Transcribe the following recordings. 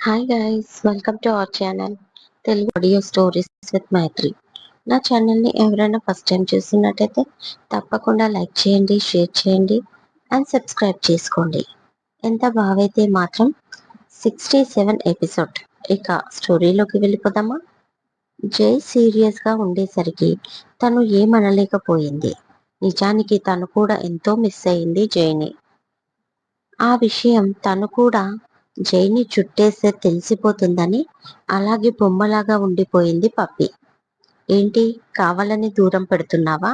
Hi guys welcome to our channel Telugu audio stories with Maithri నా ఛానల్ని ఎవరైనా first time చూస్తున్నట్టయితే తప్పకుండా లైక్ చేయండి షేర్ చేయండి అండ్ సబ్స్క్రైబ్ చేసుకోండి. ఎంత బాగైతే మాత్రం సిక్స్టీ సెవెన్ ఎపిసోడ్ ఇక స్టోరీలోకి వెళ్ళిపోదామా? జై సీరియస్గా ఉండేసరికి తను ఏమనలేకపోయింది. నిజానికి తను కూడా ఎంతో మిస్ అయింది జైని. ఆ విషయం తను కూడా జైని చుట్టేస్తే తెలిసిపోతుందని అలాగే బొమ్మలాగా ఉండిపోయింది పప్పి. ఏంటి కావాలని దూరం పెడుతున్నావా?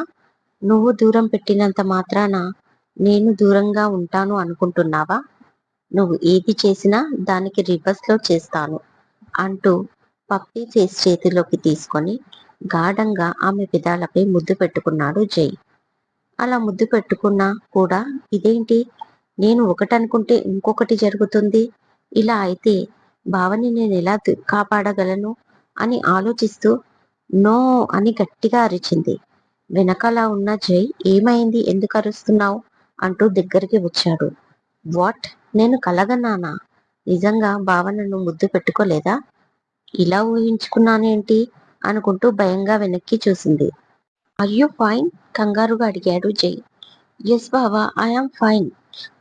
నువ్వు దూరం పెట్టినంత మాత్రాన నేను దూరంగా ఉంటాను అనుకుంటున్నావా? నువ్వు ఏది చేసినా దానికి రివర్స్లో చేస్తాను అంటూ పప్పి ఫేస్ చేతిలోకి తీసుకొని గాఢంగా ఆమె పెదాలపై ముద్దు పెట్టుకున్నాడు జై. అలా ముద్దు పెట్టుకున్నా కూడా ఇదేంటి? నేను ఒకటనుకుంటే ఇంకొకటి జరుగుతుంది? ఇలా అయితే భావని నేను ఎలా కాపాడగలను? అని ఆలోచిస్తూ నో అని గట్టిగా అరిచింది. వెనకాల ఉన్న జై ఏమైంది? ఎందుకు అరుస్తున్నావు? అంటూ దగ్గరికి వచ్చాడు. వాట్? నేను కలగన్నానా? నిజంగా భావనను ముద్దు పెట్టుకోలేదా? ఇలా ఊహించుకున్నానేంటి? అనుకుంటూ భయంగా వెనక్కి చూసింది. అయ్యో ఫైన్ కంగారుగా అడిగాడు జై. ఎస్ బావా I am fine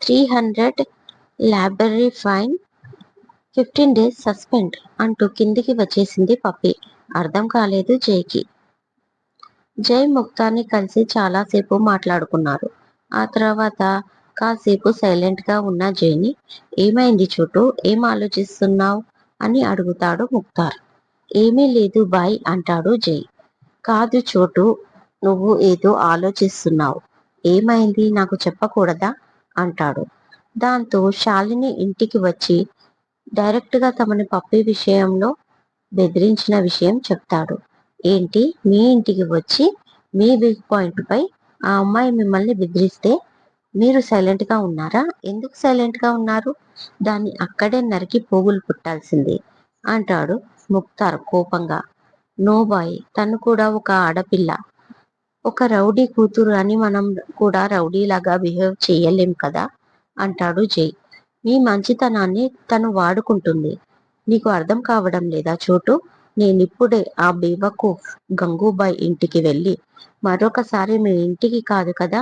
three hundred library fine fifteen days suspend అంటూ కిందికి వచ్చేసింది పప్పి. అర్థం కాలేదు జైకి. జై ముక్తాన్ని కలిసి చాలాసేపు మాట్లాడుకున్నారు. ఆ తర్వాత కాసేపు సైలెంట్గా ఉన్న జైని ఏమైంది చోటు? ఏం ఆలోచిస్తున్నావు? అని అడుగుతాడు ముక్తార్. ఏమీ లేదు బాయ్ అంటాడు జై. కాదు చోటు నువ్వు ఏదో ఆలోచిస్తున్నావు. ఏమైంది? నాకు చెప్పకూడదా? అంటాడు. దాంతో శాలిని ఇంటికి వచ్చి డైరెక్ట్గా తమని పప్పి విషయంలో బెదిరించిన విషయం చెప్తాడు. ఏంటి? మీ ఇంటికి వచ్చి మీ వీక్ పాయింట్ పై ఆ అమ్మాయి మిమ్మల్ని బెదిరిస్తే మీరు సైలెంట్గా ఉన్నారా? ఎందుకు సైలెంట్గా ఉన్నారు? దాన్ని అక్కడే నరికి పోగులు పుట్టాల్సిందే అంటాడు ముక్తార్ కోపంగా. నో బాయ్ తను కూడా ఒక ఆడపిల్ల. ఒక రౌడీ కూతురు అని మనం కూడా రౌడీలాగా బిహేవ్ చేయలేం కదా అంటాడు జై. మీ మంచితనాన్ని తను వాడుకుంటుంది. నీకు అర్థం కావడం లేదా చోటు? నేనిప్పుడే ఆ బేవకూఫ్ గంగూబాయ్ ఇంటికి వెళ్ళి మరొకసారి మీ ఇంటికి కాదు కదా?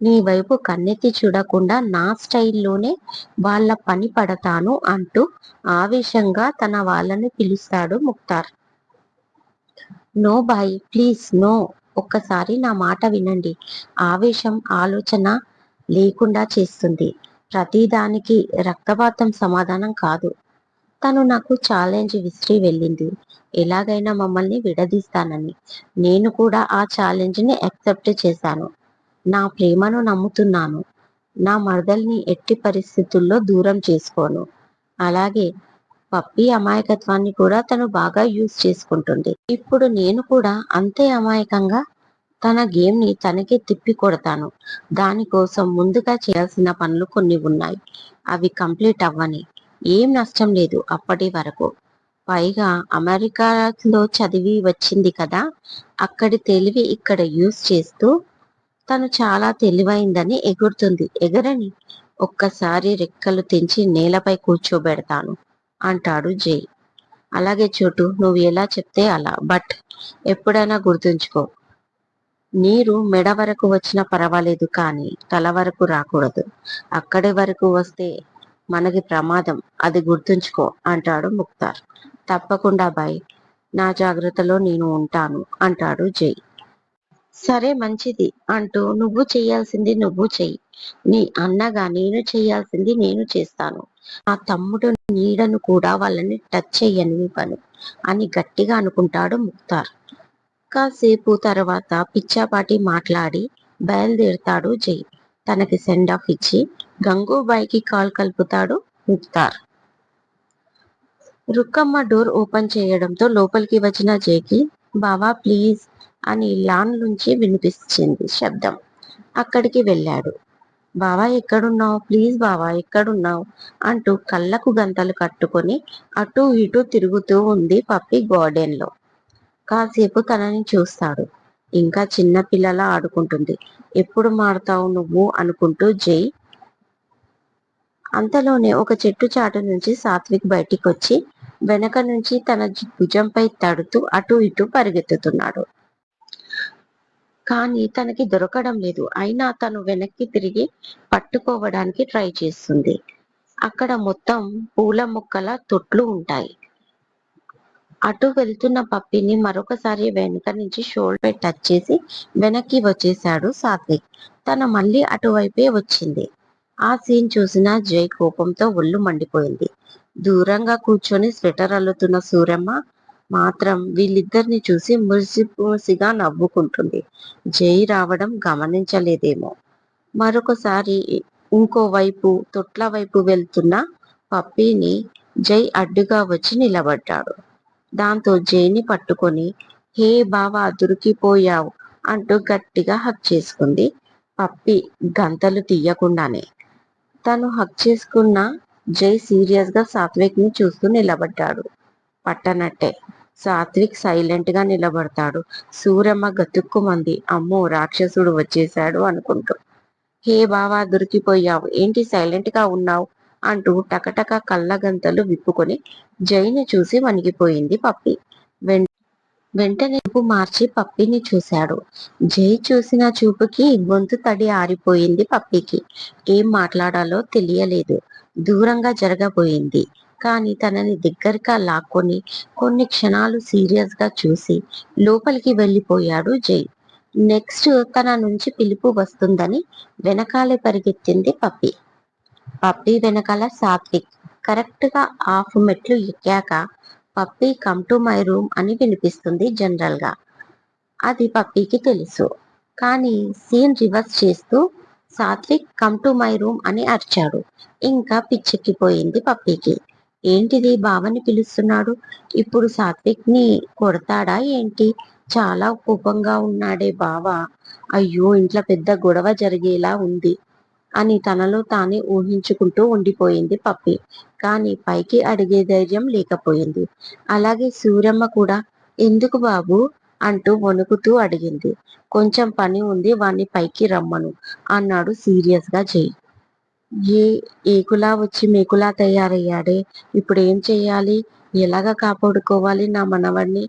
నీ వైపు కన్నెత్తి చూడకుండా నా స్టైల్లోనే వాళ్ళ పని పడతాను అంటూ ఆవేశంగా తన వాళ్ళని పిలుస్తాడు Mukhtar. No boy please no. ఒక్కసారి నా మాట వినండి. ఆవేశం ఆలోచన లేకుండా చేస్తుంది. ప్రతిదానికి రక్తపాతం సమాధానం కాదు. తను నాకు ఛాలెంజ్ విసిరి వెళ్ళింది. ఎలాగైనా మమ్మల్ని విడదీస్తానని. నేను కూడా ఆ ఛాలెంజ్ని యాక్సెప్ట్ చేశాను. నా ప్రేమను నమ్ముతున్నాను. నా మరదల్ని ఎట్టి పరిస్థితుల్లో దూరం చేసుకోను. అలాగే పప్పి అమాయకత్వాన్ని కూడా తను బాగా యూజ్ చేసుకుంటుంది. ఇప్పుడు నేను కూడా అంతే అమాయకంగా తన గేమ్ని తనకే తిప్పి కొడతాను. దానికోసం ముందుగా చేయాల్సిన పనులు కొన్ని ఉన్నాయి. అవి కంప్లీట్ అవ్వని. ఏం నష్టం లేదు అప్పటి వరకు. పైగా అమెరికాలో చదివి వచ్చింది కదా. అక్కడి తెలివి ఇక్కడ యూజ్ చేస్తూ తను చాలా తెలివైందని ఎగురుతుంది. ఎగరని. ఒక్కసారి రెక్కలు తెంచి నేలపై కూర్చోబెడతాను అంటాడు జై. అలాగే చోటు నువ్వు ఎలా చెప్తే అలా. బట్ ఎప్పుడైనా గుర్తుంచుకో. నీరు మెడ వరకు వచ్చినా పర్వాలేదు కానీ తల వరకు రాకూడదు. అక్కడి వరకు వస్తే మనకి ప్రమాదం అది గుర్తుంచుకో అంటాడు ముక్తార్. తప్పకుండా బాయ్ నా జాగ్రత్తలో నేను ఉంటాను అంటాడు జై. సరే మంచిది అంటూ నువ్వు చేయాల్సింది నువ్వు చెయ్యి. నీ అన్నగా నేను చేయాల్సింది నేను చేస్తాను. ఆ తమ్ముడు నీడను కూడా వాళ్ళని టచ్ చెయ్యని పను అని గట్టిగా అనుకుంటాడు ముక్తార్. కాసేపు తర్వాత పిచ్చాపాటి మాట్లాడి బయలుదేరుతాడు జై. తనకి సెండ్ ఆఫ్ ఇచ్చి గంగూబాయికి కాల్ కలుపుతాడు ముక్తార్. రుక్కమ్మ డోర్ ఓపెన్ చేయడంతో లోపలికి వచ్చిన జైకి బావా ప్లీజ్ అని లాన్ నుంచి వినిపించింది శబ్దం. అక్కడికి వెళ్ళాడు. బావా ఎక్కడున్నావు? ప్లీజ్ బావా ఎక్కడున్నావు? అంటూ కళ్ళకు గంతలు కట్టుకొని అటు ఇటు తిరుగుతూ ఉంది పప్పి గార్డెన్లో కాసేపు తనని చూస్తాడు. ఇంకా చిన్న పిల్లల ఆడుకుంటుంది. ఎప్పుడు మారుతావు నువ్వు అనుకుంటూ జై అంతలోనే ఒక చెట్టు చాటు నుంచి సాత్విక్ బయటికి వచ్చి వెనక నుంచి తన భుజంపై తడుతూ అటు ఇటు పరిగెత్తుతున్నాడు. కానీ తనకి దొరకడం లేదు. అయినా తను వెనక్కి తిరిగి పట్టుకోవడానికి ట్రై చేస్తుంది. అక్కడ మొత్తం పూల మొక్కల తొట్లు ఉంటాయి. అటు వెళ్తున్న పప్పిని మరొకసారి వెనుక నుంచి షోల్డర్ టచ్ చేసి వెనక్కి వచ్చేశాడు సాత్విక్. తన మళ్ళీ అటువైపే వచ్చింది. ఆ సీన్ చూసిన జై కోపంతో ఒళ్ళు మండిపోయింది. దూరంగా కూర్చొని స్వెటర్ అల్లుతున్న సూరమ్మ మాత్రం వీళ్ళిద్దరిని చూసి మురిసిపోసిగా నవ్వుకుంటుంది. జై రావడం గమనించలేదేమో. మరొకసారి ఇంకో వైపు తొట్ల వైపు వెళ్తున్న పప్పీని జై అడ్డుగా వచ్చి నిలబడ్డాడు. దాంతో జైని పట్టుకొని హే బావా దొరికిపోయావు అంటూ గట్టిగా హక్ చేసుకుంది పప్పి గంతలు తీయకుండానే తను హక్ చేసుకున్న జై సీరియస్గా సాత్విక్ని చూస్తూ నిలబడ్డాడు. పట్టనట్టే. సాత్విక్ సైలెంట్గా నిలబడతాడు. సూరమ్మ గతుక్కుమంది అమ్మో రాక్షసుడు వచ్చేశాడు అనుకుంటూ. హే బావా దొరికిపోయావు. ఏంటి సైలెంట్గా ఉన్నావు? అంటూ టకటక కళ్ళగంతలు విప్పుకొని జైని చూసి వణిగిపోయింది పప్పి. వెంటనే చూపు మార్చి పప్పిని చూశాడు. జై చూసిన చూపుకి గొంతు తడి ఆరిపోయింది పప్పికి. ఏం మాట్లాడాలో తెలియలేదు. దూరంగా జరగబోయింది. కానీ తనని దగ్గరగా లాక్కొని కొన్ని క్షణాలు సీరియస్గా చూసి లోపలికి వెళ్ళిపోయాడు జై. నెక్స్ట్ తన నుంచి పిలుపు వస్తుందని వెనకాలే పరిగెత్తింది పప్పి. పప్పి వెనకాల సాత్విక్ కరెక్ట్గా హాఫ్ మెట్లు ఎక్కాక Pappi come to my room అని వినిపిస్తుంది జనరల్గా అది పప్పీకి తెలుసు. కానీ సీన్ రివర్స్ చేస్తూ Satvik come to my room అని అరిచాడు. ఇంకా పిచ్చెక్కిపోయింది పప్పీకి. ఏంటిది బావని పిలుస్తున్నాడు? ఇప్పుడు సాత్విక్ని కొడతాడా ఏంటి? చాలా కోపంగా ఉన్నాడే బావ. అయ్యో ఇంట్లో పెద్ద గొడవ జరిగేలా ఉంది. అని తనలో తానే ఊహించుకుంటూ ఉండిపోయింది పప్పి. కానీ పైకి అడిగే ధైర్యం లేకపోయింది. అలాగే సూరమ్మ కూడా ఎందుకు బాబు? అంటూ వణుకుతూ అడిగింది. కొంచెం పని ఉంది వాణ్ణి పైకి రమ్మను అన్నాడు సీరియస్గా జై. ఏ ఏకులా వచ్చి మేకులా తయారయ్యాడే? ఇప్పుడు ఏం చేయాలి ఎలాగ కాపాడుకోవాలి నా మనవణ్ణి?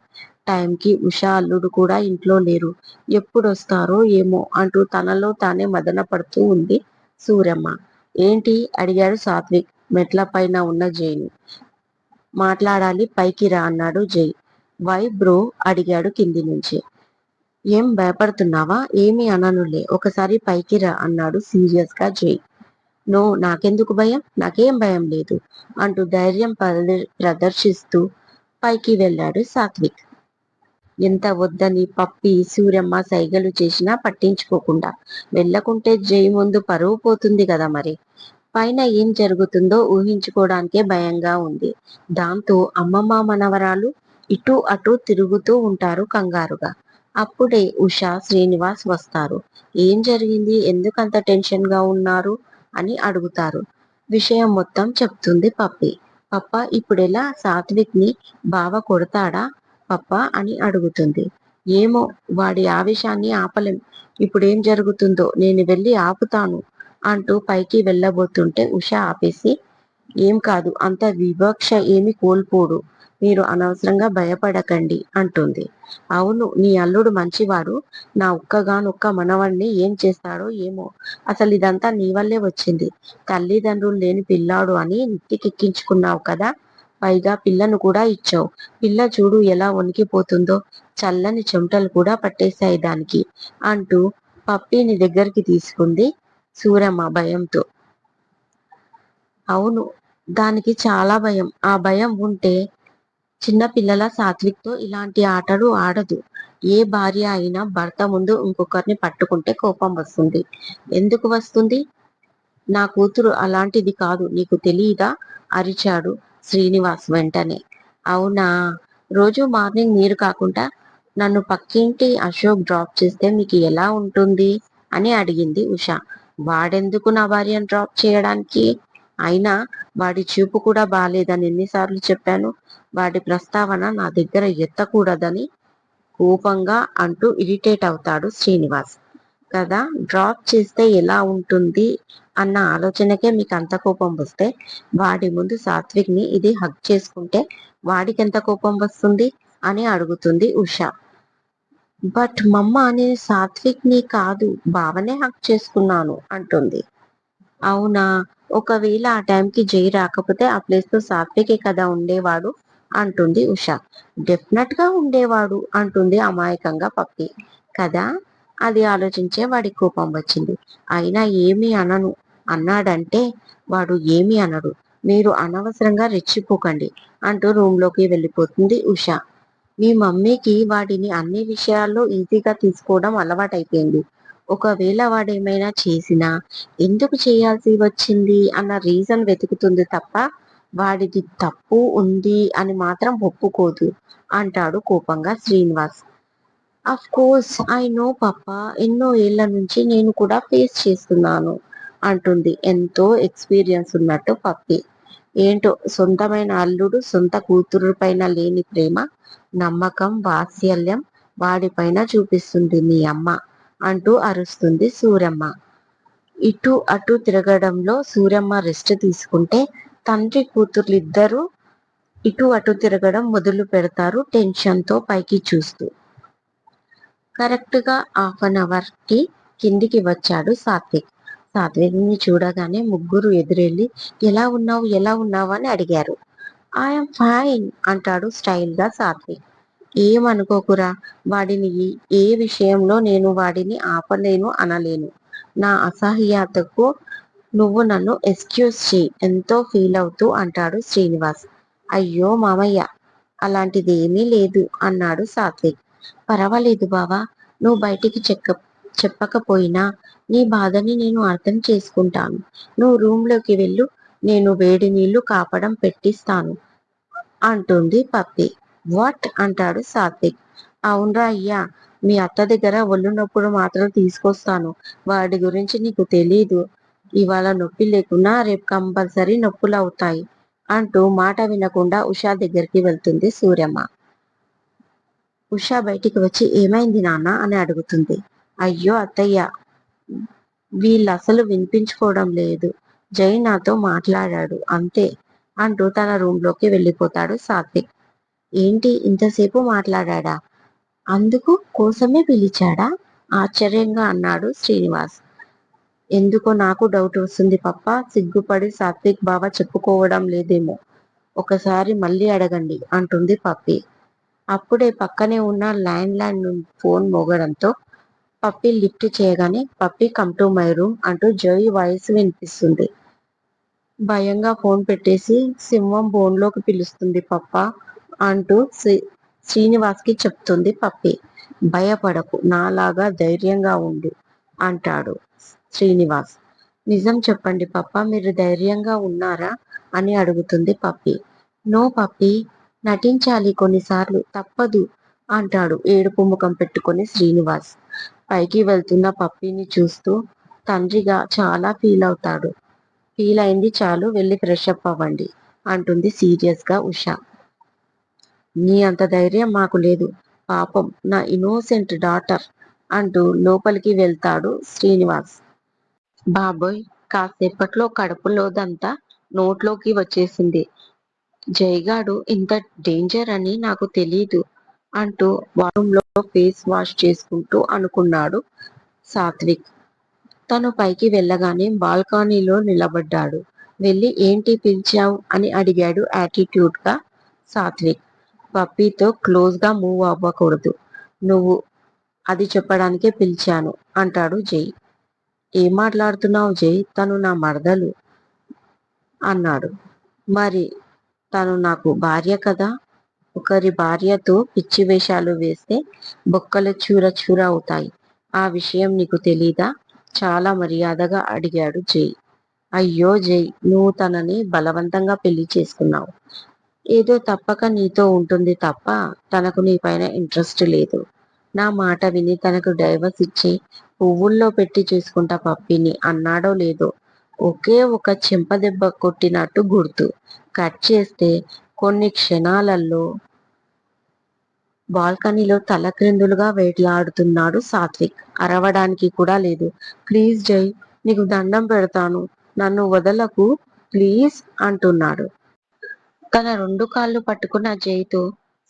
టైంకి ఉషా అల్లుడు కూడా ఇంట్లో లేరు. ఎప్పుడు వస్తారో ఏమో అంటూ తనలో తానే మదన పడుతూ ఉంది. సూరమ్మ. ఏంటి? అడిగాడు సాత్విక్ మెట్ల పైన ఉన్న జైని. మాట్లాడాలి పైకి రా అన్నాడు జై. Why bro? అడిగాడు కింది నుంచి. ఏం భయపడుతున్నావా? ఏమీ అననులే. ఒకసారి పైకి రా అన్నాడు సీరియస్గా జై. నో నాకెందుకు భయం? నాకేం భయం లేదు అంటూ ధైర్యం ప్రదర్శిస్తూ పైకి వెళ్ళాడు సాత్విక్. ఎంత వద్దని పప్పి సూర్యమ్మ సైగలు చేసినా పట్టించుకోకుండా వెళ్ళకుంటే జై ముందు పరువు పోతుంది కదా మరి. పైన ఏం జరుగుతుందో ఊహించుకోవడానికే భయంగా ఉంది. దాంతో అమ్మమ్మ మనవరాలు ఇటు అటు తిరుగుతూ ఉంటారు కంగారుగా. అప్పుడే ఉషా శ్రీనివాస్ వస్తారు. ఏం జరిగింది? ఎందుకంత టెన్షన్గా ఉన్నారు? అని అడుగుతారు. విషయం మొత్తం చెప్తుంది పప్పి. పప్ప ఇప్పుడెలా సాత్విక్ని బావ కొడతాడా? పప్ప అని అడుగుతుంది. ఏమో వాడి ఆవేశాన్ని ఆపలేం. ఇప్పుడేం జరుగుతుందో నేను వెళ్ళి ఆపుతాను అంటూ పైకి వెళ్ళబోతుంటే ఉష ఆపేసి ఏం కాదు అంత వివక్ష ఏమి కోల్పోడు. మీరు అనవసరంగా భయపడకండి అంటుంది. అవును నీ అల్లుడు మంచివాడు. నా ఒక్కగానొక్క మనవణ్ణి ఏం చేస్తాడో ఏమో. అసలు ఇదంతా నీ వల్లే వచ్చింది. తల్లిదండ్రులు లేని పిల్లాడు అని నెత్తికెక్కించుకున్నావు కదా. పైగా పిల్లను కూడా ఇచ్చావు. పిల్ల చూడు ఎలా వణికిపోతుందో. చల్లని చెమటలు కూడా పట్టేశాయి దానికి అంటూ పప్పీని దగ్గరికి తీసుకుంది సూరమ్మ భయంతో. అవును దానికి చాలా భయం. ఆ భయం ఉంటే చిన్న పిల్లల సాత్విక్తో ఇలాంటి ఆటలు ఆడదు. ఏ భార్య అయినా భర్త ముందు ఇంకొకరిని పట్టుకుంటే కోపం వస్తుంది. ఎందుకు వస్తుంది? నా కూతురు అలాంటిది కాదు నీకు తెలియదా అరిచాడు. శ్రీనివాస్ వెంటనే. అవునా? రోజు మార్నింగ్ మీరు కాకుండా నన్ను పక్కింటి అశోక్ డ్రాప్ చేస్తే మీకు ఎలా ఉంటుంది? అని అడిగింది ఉష. వాడెందుకు నా భార్యను డ్రాప్ చేయడానికి? అయినా వాడి చూపు కూడా బాగాలేదని ఎన్నిసార్లు చెప్పాను. వాడి ప్రస్తావన నా దగ్గర ఎత్తకూడదని కోపంగా అంటూ ఇరిటేట్ అవుతాడు శ్రీనివాస్. కదా? డ్రాప్ చేస్తే ఎలా ఉంటుంది? అన్న ఆలోచనకే మీకు అంత కోపం వస్తే వాడి ముందు సాత్విక్ని ఇది హక్ చేసుకుంటే వాడికి ఎంత కోపం వస్తుంది? అని అడుగుతుంది ఉష. బట్ మమ్మ నేను సాత్విక్ని కాదు బావనే హక్ చేసుకున్నాను అంటుంది. అవునా? ఒకవేళ ఆ టైంకి జై రాకపోతే ఆ ప్లేస్లో సాత్వికే కదా ఉండేవాడు? అంటుంది ఉష. డెఫినెట్గా ఉండేవాడు అంటుంది అమాయకంగా పప్పి. కదా? అది ఆలోచించే వాడి కోపం వచ్చింది. అయినా ఏమీ అనను. అన్నాడంటే వాడు ఏమీ అనడు. మీరు అనవసరంగా రెచ్చిపోకండి అంటూ రూమ్లోకి వెళ్ళిపోతుంది ఉష. మీ మమ్మీకి వాడిని అన్ని విషయాల్లో ఈజీగా తీసుకోవడం అలవాటైపోయింది. ఒకవేళ వాడేమైనా చేసినా ఎందుకు చేయాల్సి వచ్చింది అన్న రీజన్ వెతుకుతుంది తప్ప వాడిది తప్పు ఉంది అని మాత్రం ఒప్పుకోదు అంటాడు కోపంగా Srinivas. Of course I know పాప ఎన్నో ఏళ్ళ నుంచి నేను కూడా ఫేస్ చేస్తున్నాను అంటుంది. ఎంతో ఎక్స్పీరియన్స్ ఉన్నట్టు పప్పి. ఏంటో సొంతమైన అల్లుడు సొంత కూతురు పైన లేని ప్రేమ నమ్మకం వాత్సల్యం వాడిపైన చూపిస్తుంది మీ అమ్మ అంటూ అరుస్తుంది సూరమ్మ. ఇటు అటు తిరగడంలో సూరమ్మ రెస్ట్ తీసుకుంటే తండ్రి కూతుర్లిద్దరూ ఇటు అటు తిరగడం మొదలు పెడతారు టెన్షన్తో పైకి చూస్తూ. కరెక్ట్గా హాఫ్ అన్ అవర్కి కిందికి వచ్చాడు సాత్విక్. సాత్విక్ని చూడగానే ముగ్గురు ఎదురెళ్ళి ఎలా ఉన్నావు? ఎలా ఉన్నావు? అని అడిగారు. ఐఎమ్ ఫైన్ అంటాడు స్టైల్గా సాత్విక్. ఏమనుకోకురా? వాడిని ఏ విషయంలో నేను వాడిని ఆపలేను అనలేను. నా అసహ్యతకు నువ్వు నన్ను ఎక్స్క్యూజ్ చేయి ఎంతో ఫీల్ అవుతూ అంటాడు శ్రీనివాస్. అయ్యో మామయ్య అలాంటిది ఏమీ లేదు అన్నాడు సాత్విక్. పర్వాలేదు బావా నువ్వు బయటికి చెక్క చెప్పకపోయినా నీ బాధని నేను అర్థం చేసుకుంటాను. నువ్వు రూమ్లోకి వెళ్ళు నేను వేడి నీళ్ళు కాపడం పెట్టిస్తాను అంటుంది పప్పి. వాట్? అంటాడు సాత్విక్. అవునరా అయ్యా మీ అత్త దగ్గర ఒళ్ళు నొప్పులు మాత్రం తీసుకొస్తాను. వాడి గురించి నీకు తెలీదు. ఇవాళ నొప్పి లేకున్నా రేపు కంపల్సరీ నొప్పులు అవుతాయి అంటూ మాట వినకుండా ఉషా దగ్గరికి వెళ్తుంది సూర్యమ్మ. ఉషా బయటికి వచ్చి ఏమైంది నాన్న? అని అడుగుతుంది. అయ్యో అత్తయ్య వీళ్ళు అసలు వినిపించుకోవడం లేదు. జై నాతో మాట్లాడాడు అంతే. అంటూ తన రూమ్లోకి వెళ్ళిపోతాడు సాత్విక్. ఏంటి ఇంతసేపు మాట్లాడా అందుకు కోసమే పిలిచాడా? ఆశ్చర్యంగా అన్నాడు శ్రీనివాస్. ఎందుకో నాకు డౌట్ వస్తుంది పప్ప. సిగ్గుపడి సాత్విక్ బావ చెప్పుకోవడం లేదేమో. ఒకసారి మళ్ళీ అడగండి అంటుంది పప్పి. అప్పుడే పక్కనే ఉన్న ల్యాండ్ లైన్ ఫోన్ మోగడంతో పప్పి లిఫ్ట్ చేయగానే Pappi come to my room అంటూ జై వాయిస్ వినిపిస్తుంది. భయంగా ఫోన్ పెట్టేసి సింహం బోన్లోకి పిలుస్తుంది పప్ప అంటూ శ్రీనివాస్కి చెప్తుంది పప్పి. భయపడకు నాలాగా ధైర్యంగా ఉండు అంటాడు శ్రీనివాస్. నిజం చెప్పండి పప్ప మీరు ధైర్యంగా ఉన్నారా? అని అడుగుతుంది పప్పి. నో పప్పి నటించాలి కొన్నిసార్లు తప్పదు అంటాడు ఏడుపు ముఖం పెట్టుకుని శ్రీనివాస్. పైకి వెళ్తున్న పప్పిని చూస్తూ తండ్రిగా చాలా ఫీల్ అవుతాడు. ఫీల్ అయింది చాలు వెళ్ళి ఫ్రెష్ అప్ అవ్వండి అంటుంది సీరియస్గా ఉష. నీ అంత ధైర్యం మాకు లేదు. పాపం నా ఇన్నోసెంట్ డాటర్ అంటూ లోపలికి వెళ్తాడు శ్రీనివాస్. బాబోయ్ కాసేపట్లో కడుపులోదంతా నోట్లోకి వచ్చేసింది. జైగాడు ఇంత డేంజర్ అని నాకు తెలీదు అంటూ లో ఫేస్ వాష్ చేసుకుంటూ అనుకున్నాడు సాత్విక్. తను పైకి వెళ్ళగానే బాల్కనీలో నిలబడ్డాడు. వెళ్ళి ఏంటి పిలిచావు? అని అడిగాడు యాటిట్యూడ్గా సాత్విక్. పప్పీతో క్లోజ్గా మూవ్ అవ్వకూడదు. నువ్వు అది చెప్పడానికే పిలిచాను అంటాడు జై ఏం మాట్లాడుతున్నావు జై తను నా మరదలు అన్నాడు. మరి తను నాకు భార్య కదా. ఒకరి భార్యతో పిచ్చి వేషాలు వేస్తే బొక్కలు చూర చూర అవుతాయి. ఆ విషయం నీకు తెలీదా? చాలా మర్యాదగా అడిగాడు జై. అయ్యో జై నువ్వు తనని బలవంతంగా పెళ్ళి చేసుకున్నావు. ఏదో తప్పక నీతో ఉంటుంది తప్ప తనకు నీ పైన ఇంట్రెస్ట్ లేదు. నా మాట విని తనకు డైవర్స్ ఇచ్చి పువ్వుల్లో పెట్టి చూసుకుంటా పప్పిని అన్నాడో లేదో. ఒకే ఒక చెంపదెబ్బ కొట్టినట్టు గుర్తు. కట్ చేస్తే కొన్ని క్షణాలలో బాల్కనీలో తలక్రిందులుగా వేట్లాడుతున్నాడు సాత్విక్. అరవడానికి కూడా లేదు. ప్లీజ్ జై నీకు దండం పెడతాను. నన్ను వదలకు ప్లీజ్ అంటున్నాడు. తన రెండు కాళ్ళు పట్టుకున్న జైతో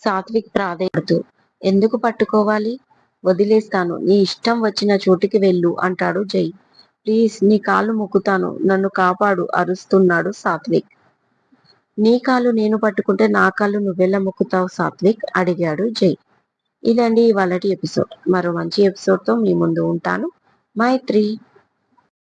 సాత్విక్ ప్రాధేయపడుతూ ఎందుకు పట్టుకోవాలి? వదిలేస్తాను. నీ ఇష్టం వచ్చిన చోటికి వెళ్ళు అంటాడు జై. ప్లీజ్ నీ కాళ్ళు మొక్కుతాను. నన్ను కాపాడు అరుస్తున్నాడు సాత్విక్. నీ కాళ్ళు నేను పట్టుకుంటే నా కాళ్ళు నువ్వెలా మొక్కుతావు సాత్విక్? అడిగాడు జై. ఇదండి ఇవాళటి ఎపిసోడ్. మరో మంచి ఎపిసోడ్తో మీ ముందు ఉంటాను. మైత్రి.